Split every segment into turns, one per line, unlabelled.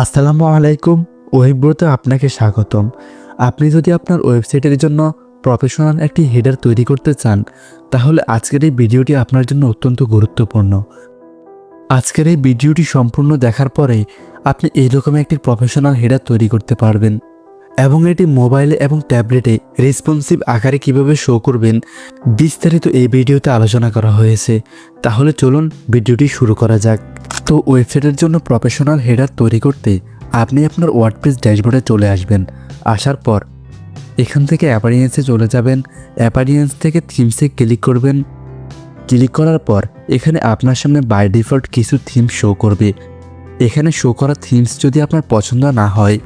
আসসালামু আলাইকুম ওয়েবব্রোতে আপনাকে স্বাগতম। আপনি যদি আপনার ওয়েবসাইটের জন্য প্রফেশনাল একটি হেডার তৈরি করতে চান, তাহলে আজকের এই ভিডিওটি আপনার জন্য অত্যন্ত গুরুত্বপূর্ণ। আজকের এই ভিডিওটি সম্পূর্ণ দেখার পরে আপনি এইরকম একটি প্রফেশনাল হেডার তৈরি করতে পারবেন। এবং এটি মোবাইলে এবং ট্যাবলেটে রেসপন্সিভ আকারে কীভাবে শো করবেন, বিস্তারিত এই ভিডিওতে আলোচনা করা হয়েছে। তাহলে চলুন ভিডিওটি শুরু করা যাক। তো ওয়েবসাইটের জন্য প্রফেশনাল হেডার তৈরি করতে আপনি আপনার ওয়ার্ডপ্রেস ড্যাশবোর্ডে চলে আসবেন। আসার পর এখান থেকে অ্যাপারিয়েন্সে চলে যাবেন। অ্যাপারিয়েন্স থেকে থিমসে ক্লিক করবেন। ক্লিক করার পর এখানে আপনার সামনে বাই ডিফল্ট কিছু থিম শো করবে। এখানে শো করা থিমস যদি আপনার পছন্দ না হয়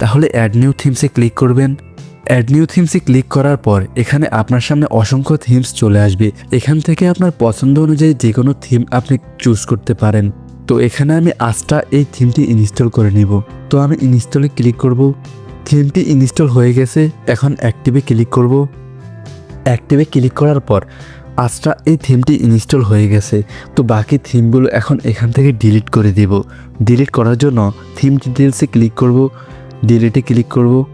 তাহলে অ্যাড নিউ থিমসে ক্লিক করবেন। অ্যাড নিউ থিমসে ক্লিক করার পর এখানে আপনার সামনে অসংখ্য থিমস চলে আসবে। এখান থেকে আপনার পছন্দ অনুযায়ী যে কোনো থিম আপনি চুজ করতে পারেন। তো এখানে আমি আজটা এই থিমটি ইনস্টল করে নিব। তো আমি ইনস্টলে ক্লিক করব। থিমটি ইনস্টল হয়ে গেছে। এখন অ্যাক্টিভে ক্লিক করব। অ্যাক্টিভে ক্লিক করার পর আজটা এই থিমটি ইনস্টল হয়ে গেছে। তো বাকি থিমগুলো এখন এখান থেকে ডিলিট করে দিব। ডিলিট করার জন্য থিম ডিটেলসে ক্লিক করব। ডিলিটে ক্লিক করব।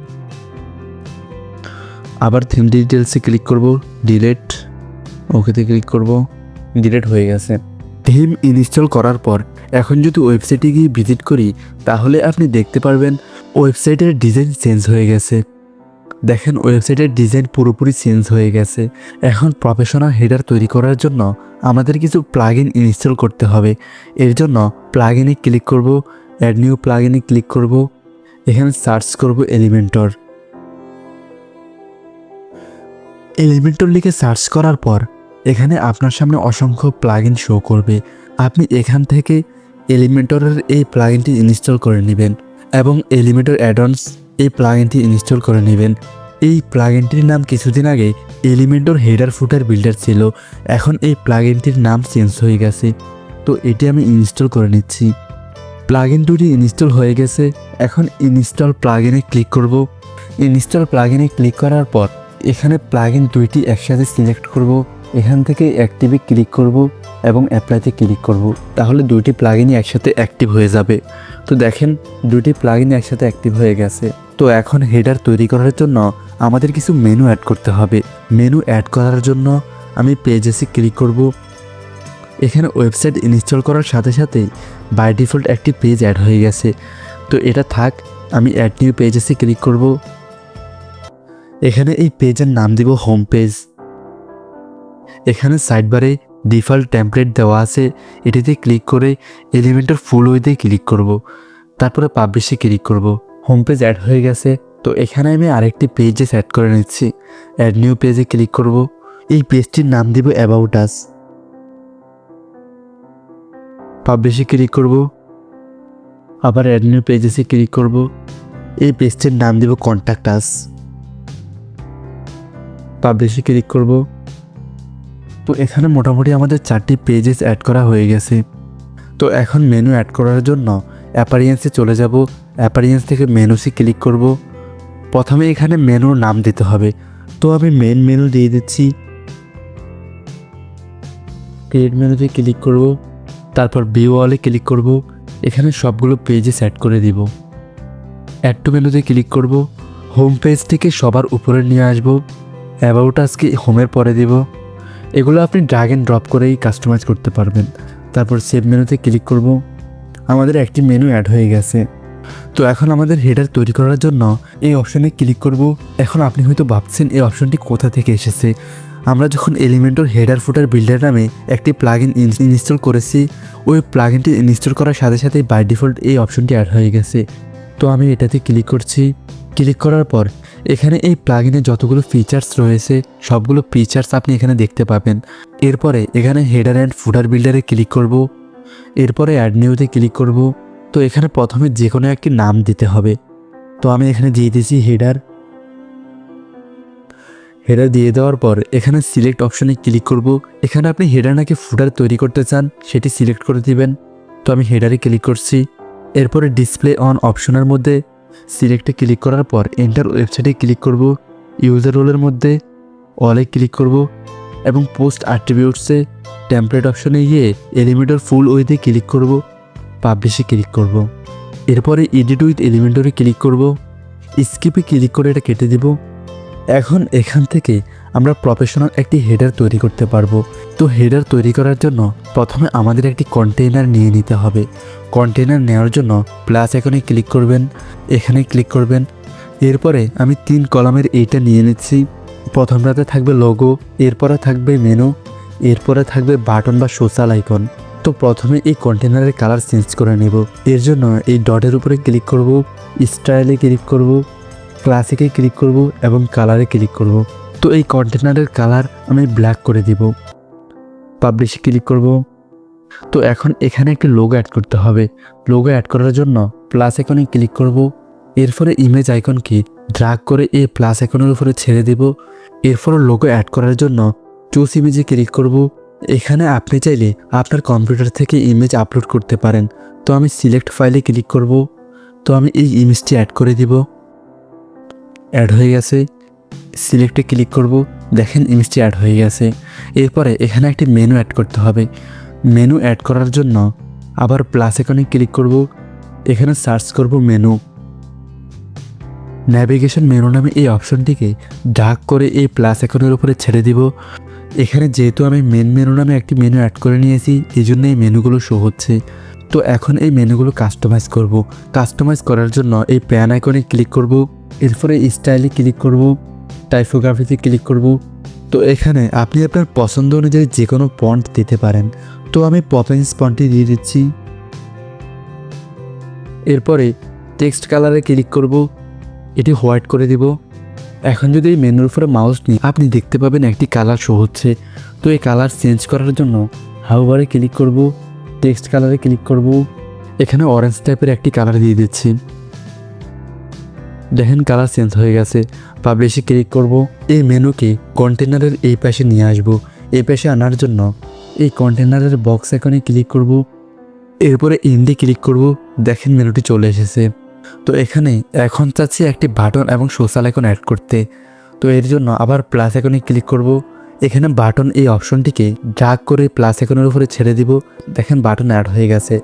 আবার থিম ডিটেলসে ক্লিক করব। ডিলেট ওকেতে ক্লিক করব। ডিলেট হয়ে গেছে। থিম ইনস্টল করার পর এখন যদি ওয়েবসাইটে গিয়ে ভিজিট করি তাহলে আপনি দেখতে পারবেন ওয়েবসাইটের ডিজাইন চেঞ্জ হয়ে গেছে। দেখেন ওয়েবসাইটের ডিজাইন পুরোপুরি চেঞ্জ হয়ে গেছে। এখন প্রফেশনাল হেডার তৈরি করার জন্য আমাদের কিছু প্লাগ ইন ইনস্টল করতে হবে। এর জন্য প্লাগ ইনে ক্লিক করব অ্যাড নিউ প্লাগ ইনে ক্লিক করব। এখানে সার্চ করব এলিমেন্টর এলিমেন্টর লিখে সার্চ করার পর, এখানে আপনার সামনে অসংখ্য প্লাগইন শো করবে। আপনি এখান থেকে এলিমেন্টরের এই প্লাগইনটি ইনস্টল করে নেবেন এবং এলিমেন্টর অ্যাডনস এই প্লাগইনটি ইনস্টল করে নেবেন। এই প্লাগইনটির নাম কিছুদিন আগে এলিমেন্টর হেডার ফুটার বিল্ডার ছিল। এখন এই প্লাগইনটির নাম চেঞ্জ হয়ে গেছে। তো এটি আমি ইনস্টল করে নিচ্ছি। প্লাগইন দুটি ইনস্টল হয়ে গেছে। এখন ইনস্টল প্লাগিনে ক্লিক করব। ইনস্টল প্লাগিনে ক্লিক করার পর এখানে প্লাগইন দুইটি একসাথে সিলেক্ট করব। এখান থেকে অ্যাক্টিভে ক্লিক করব এবং অ্যাপ্লাইতে ক্লিক করব। তাহলে দুইটি প্লাগইনই একসাথে অ্যাক্টিভ হয়ে যাবে। তো দেখেন দুটি প্লাগইন একসাথে অ্যাক্টিভ হয়ে গেছে। তো এখন হেডার তৈরি করার জন্য আমাদের কিছু মেনু অ্যাড করতে হবে। মেনু অ্যাড করার জন্য আমি পেজেসে ক্লিক করব। এখানে ওয়েবসাইট ইনস্টল করার সাথে সাথেই বাই ডিফল্ট একটি পেজ অ্যাড হয়ে গেছে। তো এটা থাক, আমি অ্যাড নিউ পেজেসে ক্লিক করব। এখানে এই পেজের নাম দিব হোম পেজ এখানে সাইডবারে ডিফল্ট টেমপ্লেট দেওয়া আছে, এটিতে ক্লিক করে এলিমেন্টের ফুল ওয়েতে ক্লিক করব। তারপরে পাবলিশে ক্লিক করব। হোম পেজ অ্যাড হয়ে গেছে, তো এখানে আমি আরেকটি পেজে সেট করে নিচ্ছি। অ্যাড নিউ পেজে ক্লিক করব। এই পেজটির নাম দিব অ্যাবাউট আস পাবলিশে ক্লিক করব। আবার অ্যাড নিউ পেজেসে ক্লিক করব। এই পেজটির নাম দিব কন্ট্যাক্ট আস পাবলিশে ক্লিক করব। তো এখানে মোটামুটি আমাদের চারটি পেজেস অ্যাড করা হয়ে গেছে। তো এখন মেনু অ্যাড করার জন্য অ্যাপারিয়েন্সে চলে যাব। অ্যাপারিয়েন্স থেকে মেনুসি ক্লিক করব। প্রথমে এখানে মেনুর নাম দিতে হবে। তো আমি মেন মেনু দিয়ে দিচ্ছি। ক্রিয়েট মেনুতে ক্লিক করব। তারপর ভিউ ওয়ালে ক্লিক করব। এখানে সবগুলো পেজে সেট করে দিব। অ্যাড টু মেনুতে ক্লিক করব। হোম পেজ থেকে সবার উপরে নিয়ে আসব। অ্যাবাউট আজকে হোমের পরে দিব। এগুলো আপনি ড্রাগ অ্যান্ড ড্রপ করেই কাস্টমাইজ করতে পারবেন। তারপর সেভ মেনুতে ক্লিক করব। আমাদের একটি মেনু অ্যাড হয়ে গেছে। তো এখন আমাদের হেডার তৈরি করার জন্য এই অপশনে ক্লিক করব। এখন আপনি হয়তো ভাবছেন এই অপশনটি কোথা থেকে এসেছে? আমরা যখন এলিমেন্টর হেডার ফুটার বিল্ডার নামে একটি প্লাগ ইন ইনস্টল করেছি, ওই প্লাগ ইনটি ইনস্টল করার সাথে সাথে বাই ডিফল্ট এই অপশনটি অ্যাড হয়ে গেছে। তো আমি এটাতে ক্লিক করছি। ক্লিক করার পর এখানে এই প্লাগিনে যতগুলো ফিচার্স রয়েছে, সবগুলো ফিচার্স আপনি এখানে দেখতে পাবেন। এরপরে এখানে হেডার অ্যান্ড ফুটার বিল্ডারে ক্লিক করব। এরপরে অ্যাড নিউতে ক্লিক করব। তো এখানে প্রথমে যে কোনো একটি নাম দিতে হবে। তো আমি এখানে দিয়ে দিয়েছি হেডার হেডার দিয়ে দেওয়ার পর এখানে সিলেক্ট অপশনে ক্লিক করব। এখানে আপনি হেডার নাকি ফুটার তৈরি করতে চান, সেটি সিলেক্ট করে দিবেন। তো আমি হেডারে ক্লিক করছি। এরপরে ডিসপ্লে অন অপশনের মধ্যে সিলেক্টে ক্লিক করার পর এন্টার ওয়েবসাইটে ক্লিক করব। ইউজার রোলের মধ্যে অলে ক্লিক করব এবং পোস্ট আট্রিবিউটসে টেমপ্লেট অপশনে গিয়ে এলিমেন্টর ফুল ওয়েতে ক্লিক করব পাবলিশে ক্লিক করব। এরপরে এডিট উইথ এলিমেন্টরে ক্লিক করব। স্কিপে ক্লিক করে এটা কেটে দিব। এখন এখান থেকে আমরা প্রফেশনাল একটি হেডার তৈরি করতে পারব। তো হেডার তৈরি করার জন্য প্রথমে আমাদের একটি কন্টেইনার নিয়ে নিতে হবে। কন্টেইনার নেওয়ার জন্য প্লাস এখানে ক্লিক করবেন। এখানে ক্লিক করবেন। এরপরে আমি তিন কলামের এইটা নিয়ে নিচ্ছি। প্রথমটাতে থাকবে লোগো এরপরে থাকবে মেনু এরপরে থাকবে বাটন বা সোশ্যাল আইকন তো প্রথমে এই কন্টেনারের কালার চেঞ্জ করে নেব। এর জন্য এই ডটের উপরে ক্লিক করব স্টাইলে ক্লিক করব। ক্লাসিকে ক্লিক করব এবং কালারে ক্লিক করব। তো এই কন্টেনারের কালার আমি ব্ল্যাক করে দিব। পাবলিশে ক্লিক করব। তো এখন এখানে একটি লোগো অ্যাড করতে হবে। লোগো অ্যাড করার জন্য প্লাস আইকনে ক্লিক করব। এরপরে ইমেজ আইকনকে ড্রাগ করে এই প্লাস আইকনের উপরে ছেড়ে দেব। এরপর লোগো অ্যাড করার জন্য চুজ ইমেজে ক্লিক করব। এখানে আপনি চাইলে আপনার কম্পিউটার থেকে ইমেজ আপলোড করতে পারেন। তো আমি সিলেক্ট ফাইলে ক্লিক করব। তো আমি এই ইমেজটি অ্যাড করে দিব। অ্যাড হয়ে গেছে। সিলেক্টে ক্লিক করব। দেখেন ইমেজটি অ্যাড হয়ে গেছে। এরপরে এখানে একটি মেনু অ্যাড করতে হবে। মেনু অ্যাড করার জন্য আবার প্লাস এখানে ক্লিক করব। এখানে সার্চ করব মেনু ন্যাভিগেশন মেনু নামে এই অপশনটিকে ডাক করে এই প্লাস আইকনের উপরে ছেড়ে দিব। এখানে যেহেতু আমি মেন মেনু নামে একটি মেনু অ্যাড করে নিয়েছি, এই জন্য এই মেনুগুলো শো হচ্ছে। তো এখন এই মেনুগুলো কাস্টমাইজ করব। কাস্টমাইজ করার জন্য এই প্যান আইকনে ক্লিক করব। এরপরে স্টাইলে ক্লিক করব টাইপোগ্রাফিতে ক্লিক করব। তো এখানে আপনি আপনার পছন্দ অনুযায়ী যে কোনো পন্ট দিতে পারেন। তো আমি পপেন্স পন্টটি দিয়ে দিচ্ছি। এরপরে টেক্সট কালারে ক্লিক করব, এটি হোয়াইট করে দিব। এখন যদি এই মেনুর উপরে মাউস নিই আপনি দেখতে পাবেন একটি কালার শো হচ্ছে, তো এই কালার চেঞ্জ করার জন্য হাউবারে ক্লিক করব টেক্সট কালারে ক্লিক করব। এখানে অরেঞ্জ টাইপের একটি কালার দিয়ে দিচ্ছি। দেখেন কালার চেঞ্জ হয়ে গেছে। পাবলিশে ক্লিক করব। এই মেনুকে কন্টেনারের এই পাশে নিয়ে আসব। এই পাশে আনার জন্য এই কন্টেনারের বক্স এখানে ক্লিক করব। এরপরে ইন্ডি ক্লিক করব। দেখেন মেনুটি চলে এসেছে। তো এখানে এখন চাচ্ছি একটি বাটন এবং সোশ্যাল আইকন অ্যাড করতে। তো এর জন্য আবার প্লাস আইকনে ক্লিক করব। এখানে বাটন এই অপশনটিকে ড্রাগ করে প্লাস আইকনের উপরে ছেড়ে দিব। দেখেন বাটন অ্যাড হয়ে গেছে।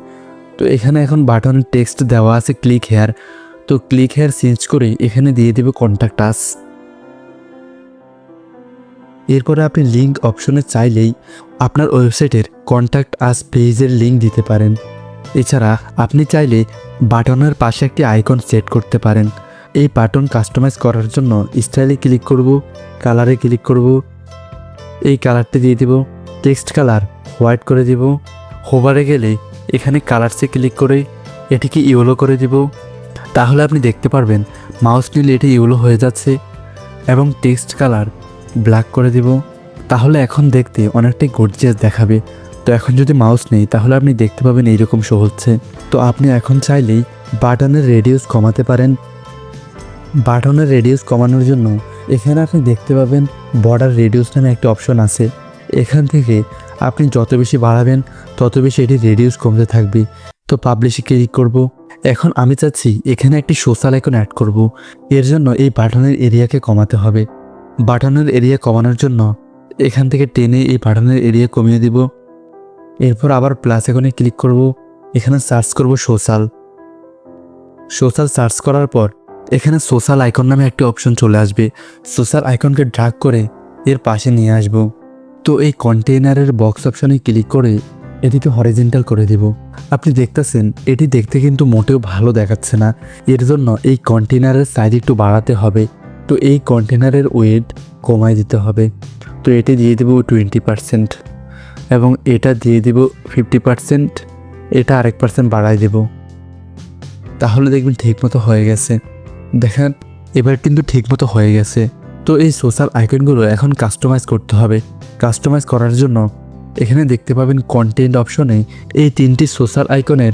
তো এখানে এখন বাটন টেক্সট দেওয়া আছে ক্লিক হেয়ার তো ক্লিক হেয়ার চেঞ্জ করে এখানে দিয়ে দেবে কন্ট্যাক্ট আস এরপরে আপনি লিঙ্ক অপশনে চাইলেই আপনার ওয়েবসাইটের কন্ট্যাক্ট আস পেজের লিঙ্ক দিতে পারেন। এছাড়া আপনি চাইলে বাটনের পাশে একটি আইকন সেট করতে পারেন। এই বাটন কাস্টমাইজ করার জন্য স্টাইলে ক্লিক করব কালারে ক্লিক করব। এই কালারটি দিয়ে দিব টেক্সট কালার হোয়াইট করে দিব। হোভারে গেলে এখানে কালারসে ক্লিক করে এটিকে ইয়েলো করে দিব। তাহলে আপনি দেখতে পারবেন মাউস নিলে এটি ইউলো হয়ে যাচ্ছে এবং টেক্সট কালার ব্ল্যাক করে দিব। তাহলে এখন দেখতে অনেকটাই গর্জিয়াস দেখাবে। তো এখন যদি মাউস নেই, তাহলে আপনি দেখতে পাবেন এইরকম শো হচ্ছে। তো আপনি এখন চাইলেই বাটনের রেডিউস কমাতে পারেন। বাটনের রেডিউস কমানোর জন্য এখানে আপনি দেখতে পাবেন বর্ডার রেডিউস নামে একটা অপশন আছে। এখান থেকে আপনি যত বেশি বাড়াবেন, তত বেশি এটি রেডিউস কমতে থাকবে। তো পাবলিশে ক্লিক করব। এখন আমি চাচ্ছি এখানে একটি সোশ্যাল আইকন অ্যাড করব। এর জন্য এই বাটনের এরিয়াকে কমাতে হবে। বাটনের এরিয়া কমানোর জন্য এখান থেকে টেনে এই বাটনের এরিয়া কমিয়ে দিব। এরপর আবার প্লাস আইকনে ক্লিক করব। এখানে সার্চ করব সোশ্যাল সোশ্যাল সার্চ করার পর এখানে সোশ্যাল আইকন নামে একটি অপশন চলে আসবে। সোশ্যাল আইকনকে ড্রাগ করে এর পাশে নিয়ে আসব। তো এই কন্টেইনারের বক্স অপশনে ক্লিক করে এটিকে হরিজেন্টাল করে দিব। আপনি দেখতেছেন, এটি দেখতে কিন্তু মোটেও ভালো দেখাচ্ছে না। এর জন্য এই কন্টেনারের সাইজ একটু বাড়াতে হবে। তো এই কন্টেনারের ওয়েট কমায় দিতে হবে। তো এটি দিয়ে দেবো টোয়েন্টি পারসেন্ট এবং এটা দিয়ে দিব ফিফটি পারসেন্ট এটা আরেক পার্সেন্ট বাড়াই দেব। তাহলে দেখবেন ঠিকমতো হয়ে গেছে। দেখেন, এবার কিন্তু ঠিকমতো হয়ে গেছে। তো এই সোশ্যাল আইকনগুলো এখন কাস্টমাইজ করতে হবে। কাস্টমাইজ করার জন্য এখানে দেখতে পাবেন কন্টেন্ট অপশনে এই তিনটি সোশ্যাল আইকনের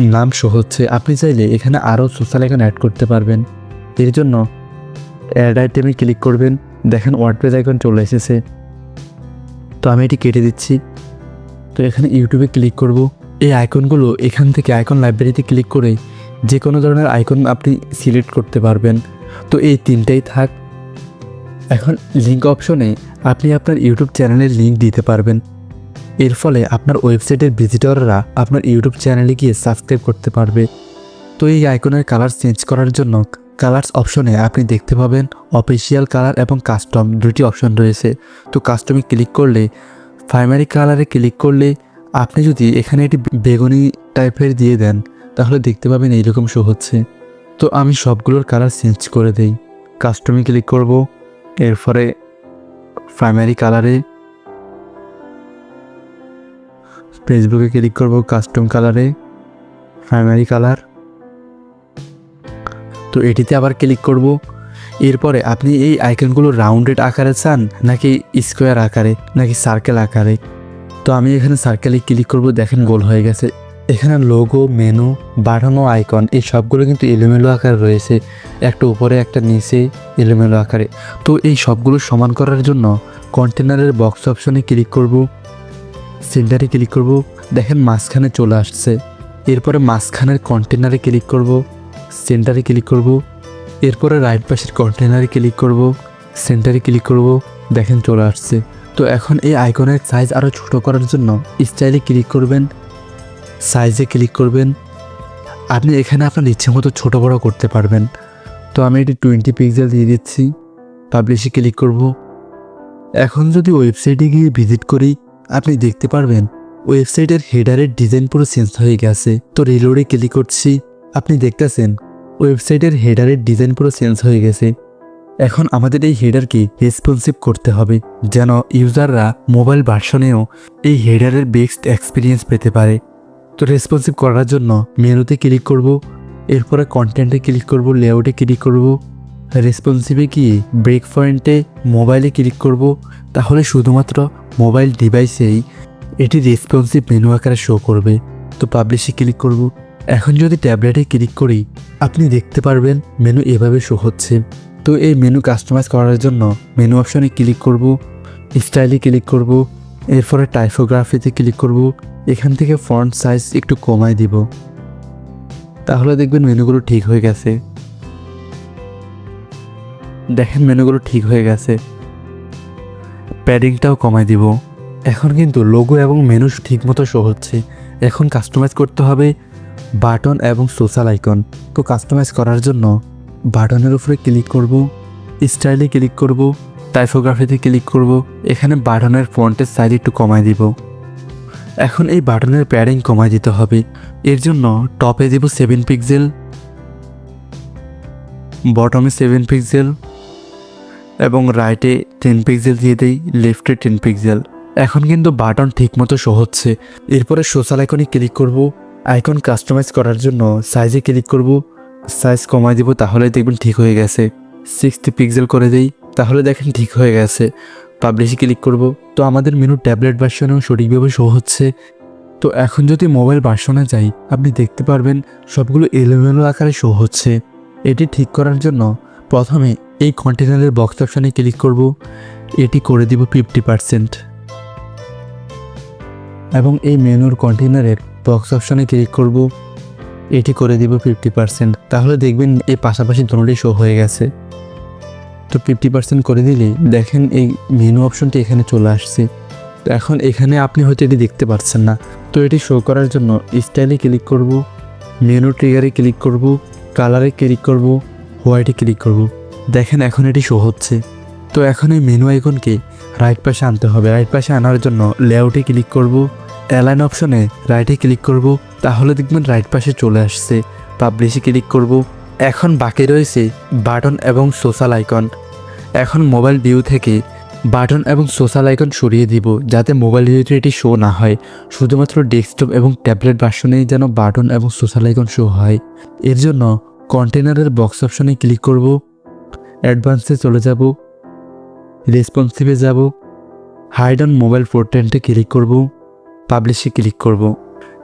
নাম শো হচ্ছে। আপনি চাইলে এখানে আরও সোশ্যাল আইকন অ্যাড করতে পারবেন। এর জন্য অ্যাড আইটেমে ক্লিক করবেন। দেখেন ওয়ার্ডপ্রেস আইকন চলে এসেছে। তো আমি এটি কেটে দিচ্ছি। তো এখানে ইউটিউবে ক্লিক করব। এই আইকনগুলো এখান থেকে আইকন লাইব্রেরিতে ক্লিক করে যে কোনো ধরনের আইকন আপনি সিলেক্ট করতে পারবেন। তো এই তিনটাই থাক। এখন লিঙ্ক অপশনে আপনি আপনার ইউটিউব চ্যানেলের লিঙ্ক দিতে পারবেন। এর ফলে আপনার ওয়েবসাইটের ভিজিটররা আপনার ইউটিউব চ্যানেলে গিয়ে সাবস্ক্রাইব করতে পারবে। তো এই আইকনের কালার চেঞ্জ করার জন্য কালার্স অপশনে আপনি দেখতে পাবেন অফিসিয়াল কালার এবং কাস্টম দুটি অপশন রয়েছে। তো কাস্টমে ক্লিক করলে প্রাইমারি কালারে ক্লিক করলে আপনি যদি এখানে একটি বেগুনি টাইপের দিয়ে দেন, তাহলে দেখতে পাবেন এইরকম শো হচ্ছে। তো আমি সবগুলোর কালার চেঞ্জ করে দেই। কাস্টমে ক্লিক করব, এরপরে প্রাইমারি কালারে ফেসবুকে ক্লিক করব কাস্টম কালারে প্রাইমারি কালার তো এটিতে আবার ক্লিক করব। এরপরে আপনি এই আইকনগুলো রাউন্ডেড আকারে চান নাকি স্কোয়ার আকারে, নাকি সার্কেল আকারে? তো আমি এখানে সার্কেলে ক্লিক করব, দেখেন গোল হয়ে গেছে। এখানে লোগো মেনু বাড়ানো আইকন এই সবগুলো কিন্তু এলোমেলো আকারে রয়েছে। একটা উপরে, একটা নিচে, এলোমেলো আকারে। তো এই সবগুলো সমান করার জন্য কন্টেনারের বক্স অপশনে ক্লিক করব। সেন্টারে ক্লিক করব, দেখেন মাঝখানে চলে আসছে। এরপরে মাঝখানের কন্টেনারে ক্লিক করব, সেন্টারে ক্লিক করব। এরপরে রাইট পাশের কন্টেনারে ক্লিক করব, সেন্টারে ক্লিক করব, দেখেন চলে আসছে। তো এখন এই আইকনের সাইজ আরও ছোট করার জন্য স্টাইলে ক্লিক করবেন সাইজে ক্লিক করবেন। আপনি এখানে আপনার ইচ্ছে মতো ছোটো বড়ো করতে পারবেন। তো আমি এটি টোয়েন্টি পিক্সেল দিয়ে দিচ্ছি পাবলিশে ক্লিক করব। এখন যদি ওয়েবসাইটে গিয়ে ভিজিট করি আপনি দেখতে পারবেন, ওয়েবসাইটের হেডারের ডিজাইন পুরো চেঞ্জ হয়ে গেছে। তো রিলোডে ক্লিক করছি, আপনি দেখতেছেন, ওয়েবসাইটের হেডারের ডিজাইন পুরো চেঞ্জ হয়ে গেছে। এখন আমাদের এই হেডারকে রেসপন্সিভ করতে হবে, যেন ইউজাররা মোবাইল ভার্সনেও এই হেডারের বেস্ট এক্সপিরিয়েন্স পেতে পারে। তো রেসপন্সিভ করার জন্য মেনুতে ক্লিক করব, এরপরে কন্টেন্টে ক্লিক করব লেআউটে ক্লিক করব। রেসপন্সিভে গিয়ে ব্রেক পয়েন্টে মোবাইলে ক্লিক করব, তাহলে শুধুমাত্র মোবাইল ডিভাইসেই এটি রেসপন্সিভ মেনু আকারে শো করবে। তো পাবলিশে ক্লিক করব। এখন যদি ট্যাবলেটে ক্লিক করি, আপনি দেখতে পারবেন মেনু এভাবে শো হচ্ছে। তো এই মেনু কাস্টমাইজ করার জন্য মেনু অপশনে ক্লিক করব স্টাইলে ক্লিক করব, এরপরে টাইফোগ্রাফিতে ক্লিক করব, এখান থেকে ফন্ট সাইজ একটু কমায় দিব। তাহলে দেখবেন মেনুগুলো ঠিক হয়ে গেছে। দেখেন মেনুগুলো ঠিক হয়ে গেছে। প্যাডিংটাও কমায় দিব। এখন কিন্তু লোগো এবং মেনু ঠিকমতো শো হচ্ছে। এখন কাস্টমাইজ করতে হবে বাটন এবং সোশ্যাল আইকন তো কাস্টমাইজ করার জন্য বাটনের উপরে ক্লিক করব স্টাইলে ক্লিক করব টাইপোগ্রাফিতে ক্লিক করব। এখানে বাটনের ফন্টের সাইজ একটু কমায় দিব। এখন এই বাটনের প্যাডিং কমায় দিতে হবে। এর জন্য টপে দিব সেভেন পিক্সেল বটমে সেভেন পিক্সেল এবং রাইটে টেন পিক্সেল দিয়ে দেই লেফটে টেন পিক্সেল এখন কিন্তু বাটন ঠিকমতো শো হচ্ছে। এরপরে সোশ্যাল আইকনে ক্লিক করব। আইকন কাস্টমাইজ করার জন্য সাইজে ক্লিক করব। সাইজ কমায় দিব তাহলে দেখবেন ঠিক হয়ে গেছে। সিক্সটি পিক্সেল করে দেই, তাহলে দেখেন ঠিক হয়ে গেছে। পাবলিশে ক্লিক করব। তো আমাদের মেনু ট্যাবলেট ভার্সনেও সঠিকভাবে শো হচ্ছে। তো এখন যদি মোবাইল ভার্সনে যাই, আপনি দেখতে পারবেন সবগুলো এলোমেলো আকারে শো হচ্ছে। এটি ঠিক করার জন্য প্রথমে এই কন্টেনারের বক্স অপশানে ক্লিক করব। এটি করে দিব ফিফটি পারসেন্ট এবং এই মেনুর কন্টেনারের বক্স অপশানে ক্লিক করব। এটি করে দিব ফিফটি পারসেন্ট তাহলে দেখবেন এই পাশাপাশি দুটোই শো হয়ে গেছে। তো ফিফটি পার্সেন্ট করে দিলে দেখেন এই মেনু অপশনটি এখানে চলে আসছে। তো এখন এখানে আপনি হয়তো এটি দেখতে পাচ্ছেন না। তো এটি শো করার জন্য স্টাইলে ক্লিক করব মেনু ট্রিগারে ক্লিক করব কালারে ক্লিক করব হোয়াইটে ক্লিক করব। দেখেন এখন এটি শো হচ্ছে। তো এখন এই মেনু আইকনকে রাইট পাশে আনতে হবে। রাইট পাশে আনার জন্য লেআউটে ক্লিক করব। অ্যালাইন অপশনে রাইটে ক্লিক করব। তাহলে দেখবেন রাইট পাশে চলে আসছে। পাবলিশে ক্লিক করব। এখন বাকি রয়েছে বাটন এবং সোশ্যাল আইকন এখন মোবাইল ভিউ থেকে বাটন এবং সোশ্যাল আইকন সরিয়ে দিব, যাতে মোবাইল ভিউতে এটি শো না হয়। শুধুমাত্র ডেস্কটপ এবং ট্যাবলেট ভার্সনেই যেন বাটন এবং সোশ্যাল আইকন শো হয়। এর জন্য কন্টেনারের বক্স অপশনে ক্লিক করব। অ্যাডভান্সে চলে যাব। রেসপন্সিভে যাব। হাইড অন মোবাইল পোর্টেন্টে ক্লিক করব। পাবলিশে ক্লিক করব।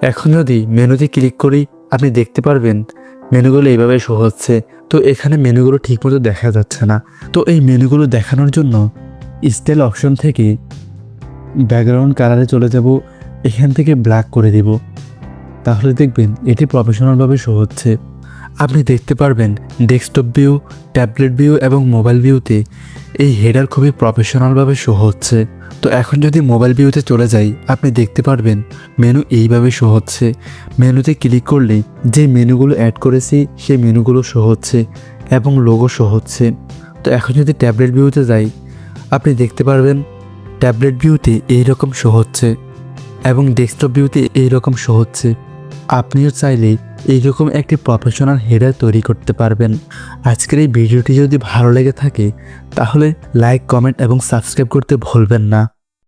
এখন যদি মেনুতে ক্লিক করি, আপনি দেখতে পারবেন, মেনুগুলো এইভাবে শো হচ্ছে। তো এখানে মেনুগুলো ঠিকমতো দেখা যাচ্ছে না। তো এই মেনুগুলো দেখানোর জন্য স্টাইল অপশন থেকে ব্যাকগ্রাউন্ড কালারে চলে যাব। এখান থেকে ব্ল্যাক করে দিব। তাহলে দেখবেন, এটি প্রফেশনালভাবে শো হচ্ছে। আপনি দেখতে পারবেন ডেস্কটপ ভিউ, ট্যাবলেট ভিউ এবং মোবাইল ভিউতে এই হেডার খুবই প্রফেশনালভাবে শো হচ্ছে। তো এখন যদি মোবাইল ভিউতে চলে যাই, আপনি দেখতে পারবেন মেনু এইভাবে শো হচ্ছে। মেনুতে ক্লিক করলেই যে মেনুগুলো অ্যাড করেছি, সেই মেনুগুলো শো হচ্ছে এবং লোগো শো হচ্ছে। তো এখন যদি ট্যাবলেট ভিউতে যাই, আপনি দেখতে পারবেন ট্যাবলেট ভিউতে এইরকম শো হচ্ছে এবং ডেস্কটপ ভিউতে এইরকম শো হচ্ছে। আপনিও চাইলে এইরকম একটি প্রফেশনাল হেডার তৈরি করতে পারবেন। আজকের এই ভিডিওটি যদি ভালো লেগে থাকে, তাহলে লাইক কমেন্ট এবং সাবস্ক্রাইব করতে ভুলবেন না।